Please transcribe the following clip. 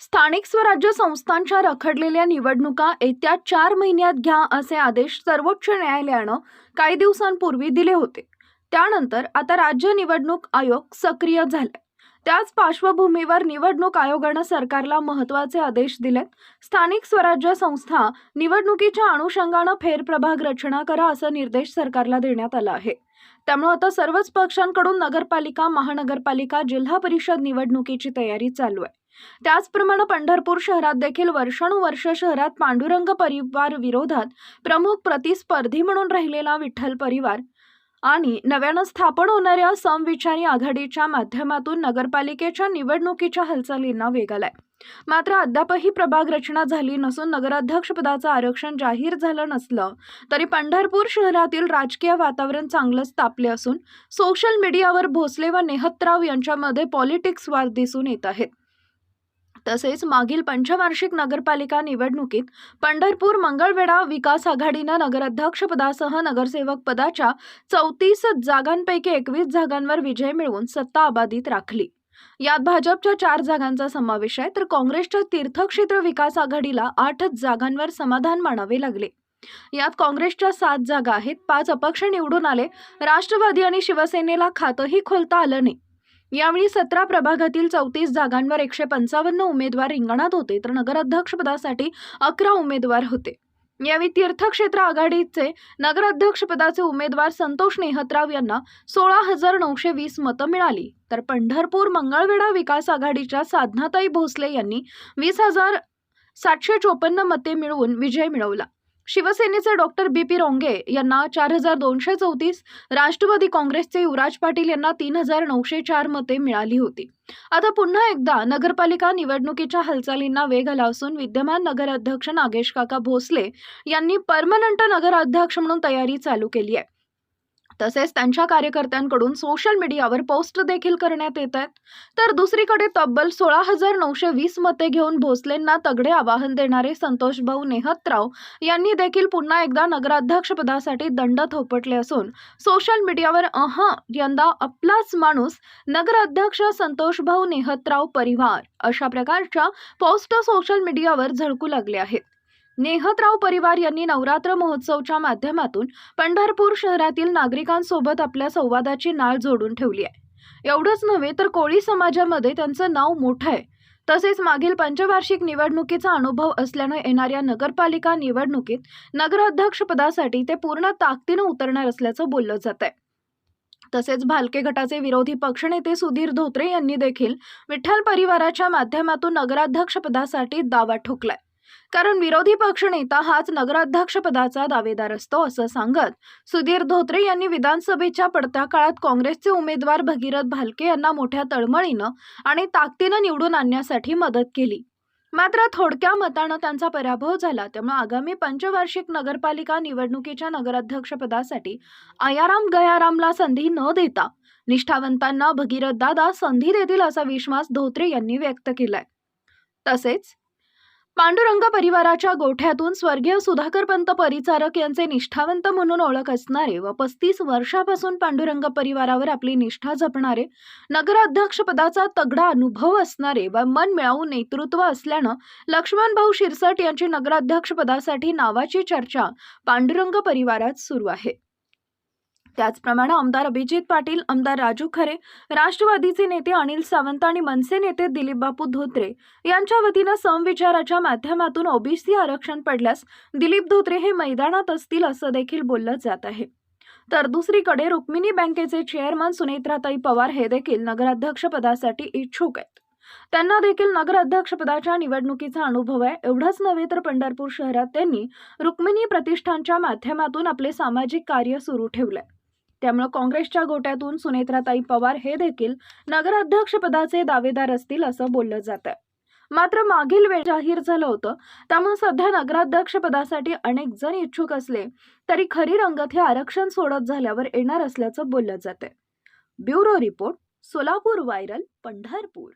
स्थानिक स्वराज्य संस्थांच्या रखडलेल्या निवडणुका येत्या चार महिन्यात घ्या असे आदेश सर्वोच्च न्यायालयानं काही दिवसांपूर्वी दिले होते. त्यानंतर आता राज्य निवडणूक आयोग सक्रिय झाले त्याच पार्श्वभूमीवर निवडणूक आयोगानं सरकारला महत्त्वाचे आदेश दिलेत. स्थानिक स्वराज्य संस्था निवडणुकीच्या अनुषंगानं फेरप्रभाग रचना करा असा निर्देश सरकारला देण्यात आला आहे. त्यामुळे आता सर्वच पक्षांकडून नगरपालिका महानगरपालिका जिल्हा परिषद निवडणुकीची तयारी चालू आहे. त्याचप्रमाणे पंढरपूर शहरात देखील वर्षानुवर्ष शहरात पांडुरंग परिवार विरोधात प्रमुख प्रतिस्पर्धी म्हणून राहिलेला विठ्ठल परिवार आणि नव्यानं स्थापन होणाऱ्या समविचारी आघाडीच्या माध्यमातून नगरपालिकेच्या निवडणुकीच्या हालचालींना वेग आलाय. मात्र अद्यापही प्रभाग रचना झाली नसून नगराध्यक्षपदाचं आरक्षण जाहीर झालं नसलं तरी पंढरपूर शहरातील राजकीय वातावरण चांगलंच तापले असून सोशल मीडियावर भोसले व नेहतराव यांच्यामध्ये पॉलिटिक्स वाद दिसून येत आहेत. तसेच मागील पंचवार्षिक नगरपालिका निवडणुकीत पंढरपूर मंगळवेढा विकास आघाडीनं नगराध्यक्षपदासह नगरसेवक पदाच्या चौतीस जागांपैकी एकवीस जागांवर विजय मिळवून सत्ता अबाधित राखली. यात भाजपच्या चार जागांचा समावेश आहे तर काँग्रेसच्या तीर्थक्षेत्र विकास आघाडीला आठ जागांवर समाधान मानावे लागले. यात काँग्रेसच्या सात जागा आहेत पाच अपक्ष निवडून आले राष्ट्रवादी आणि शिवसेनेला खातंही खोलता आलं नाही. यावेळी सतरा प्रभागातील चौतीस जागांवर एकशे पंचावन्न उमेदवार रिंगणात होते तर नगराध्यक्षपदासाठी अकरा उमेदवार होते. यावेळी तीर्थक्षेत्र आघाडीचे नगराध्यक्षपदाचे उमेदवार संतोष नेहतराव यांना सोळा हजार नऊशे वीस मतं मिळाली. तर पंढरपूर मंगळवेढा विकास आघाडीच्या साधनाताई भोसले यांनी वीस हजार सातशे चोपन्न मते मिळवून विजय मिळवला. शिवसेनेचे डॉक्टर बी पी रोंगे यांना चार हजार दोनशे चौतीस राष्ट्रवादी काँग्रेसचे युवराज पाटील यांना तीन हजार नऊशे चार मते मिळाली होती. आता पुन्हा एकदा नगरपालिका निवडणुकीच्या हालचालींना वेग आला असून विद्यमान नगराध्यक्ष नागेश काका भोसले यांनी परमनंट नगराध्यक्ष म्हणून तयारी चालू केली आहे. तसेच त्यांच्या कार्यकर्त्यांकडून सोशल मीडियावर पोस्ट देखील करण्यात येत आहेत. तर दुसरीकडे तब्बल सोळा हजार नऊशे वीस मते घेऊन भोसलेंना तगडे आवाहन देणारे संतोष भाऊ नेहतराव यांनी देखील पुन्हा एकदा नगराध्यक्षपदासाठी दंड थोपटले असून सोशल मीडियावर अह यंदा आपलाच माणूस नगराध्यक्ष संतोष भाऊ नेहतराव परिवार अशा प्रकारच्या पोस्ट सोशल मीडियावर झळकू लागले आहेत. नेहतराव परिवार यांनी नवरात्र महोत्सवच्या माध्यमातून पंढरपूर शहरातील नागरिकांसोबत आपल्या संवादाची नाळ जोडून ठेवली आहे. एवढंच नव्हे तर कोळी समाजामध्ये त्यांचं नाव मोठं आहे. तसेच मागील पंचवार्षिक निवडणुकीचा अनुभव असल्यानं येणाऱ्या नगरपालिका निवडणुकीत नगराध्यक्षपदासाठी ते पूर्ण ताकदीनं उतरणार असल्याचं बोललं जात आहे तसेच भालके गटाचे विरोधी पक्षनेते सुधीर धोत्रे यांनी देखील विठ्ठल परिवाराच्या माध्यमातून नगराध्यक्षपदासाठी दावा ठोकलाय. कारण विरोधी पक्षनेता हाच नगराध्यक्षपदाचा दावेदार असतो असं सांगत सुधीर धोत्रे यांनी विधानसभेच्या पडत्या काळात काँग्रेसचे उमेदवार भगीरथ भालके यांना मोठ्या तळमळीनं आणि ताकदीनं निवडून आणण्यासाठी मदत केली. मात्र थोडक्या मतानं त्यांचा पराभव झाला. त्यामुळे आगामी पंचवार्षिक नगरपालिका निवडणुकीच्या नगराध्यक्षपदासाठी आयाराम गयारामला संधी न देता निष्ठावंतांना भगीरथ दादा संधी देतील असा विश्वास धोत्रे यांनी व्यक्त केलाय. तसेच पांडुरंग परिवाराच्या गोठ्यातून स्वर्गीय सुधाकर पंत परिचारक यांचे निष्ठावंत म्हणून ओळख असणारे व पस्तीस वर्षापासून पांडुरंग परिवारावर आपली निष्ठा जपणारे नगराध्यक्षपदाचा तगडा अनुभव असणारे व मन मिळवून नेतृत्व असल्यानं लक्ष्मण भाऊ शिरसट यांची नगराध्यक्षपदासाठी नावाची चर्चा पांडुरंग परिवारात सुरू आहे. त्याचप्रमाणे आमदार अभिजित पाटील आमदार राजू खरे राष्ट्रवादीचे नेते अनिल सावंत आणि मनसे नेते दिलीप बापू धोत्रे यांच्या वतीनं समविचाराच्या माध्यमातून ओबीसी आरक्षण पडल्यास दिलीप धोत्रे हे मैदानात असतील असं देखील बोललं जात आहे. तर दुसरीकडे रुक्मिणी बँकेचे चेअरमन सुनेत्राताई पवार हे देखील नगराध्यक्षपदासाठी इच्छुक आहेत. त्यांना देखील नगराध्यक्षपदाच्या निवडणुकीचा अनुभव आहे. एवढंच नव्हे तर पंढरपूर शहरात त्यांनी रुक्मिणी प्रतिष्ठानच्या माध्यमातून आपले सामाजिक कार्य सुरू ठेवलंय. त्यामुळे काँग्रेसच्या गोट्यातून सुनेत्राताई पवार हे देखील नगराध्यक्षपदाचे दावेदार असतील असं बोललं जात आहे मात्र मागील वेळ जाहीर झालं होतं. त्यामुळे सध्या नगराध्यक्षपदासाठी अनेक जण इच्छुक असले तरी खरी रंगत हे आरक्षण सोडत झाल्यावर येणार असल्याचं बोललं जात आहे bureau report Solapur viral Pandharpur.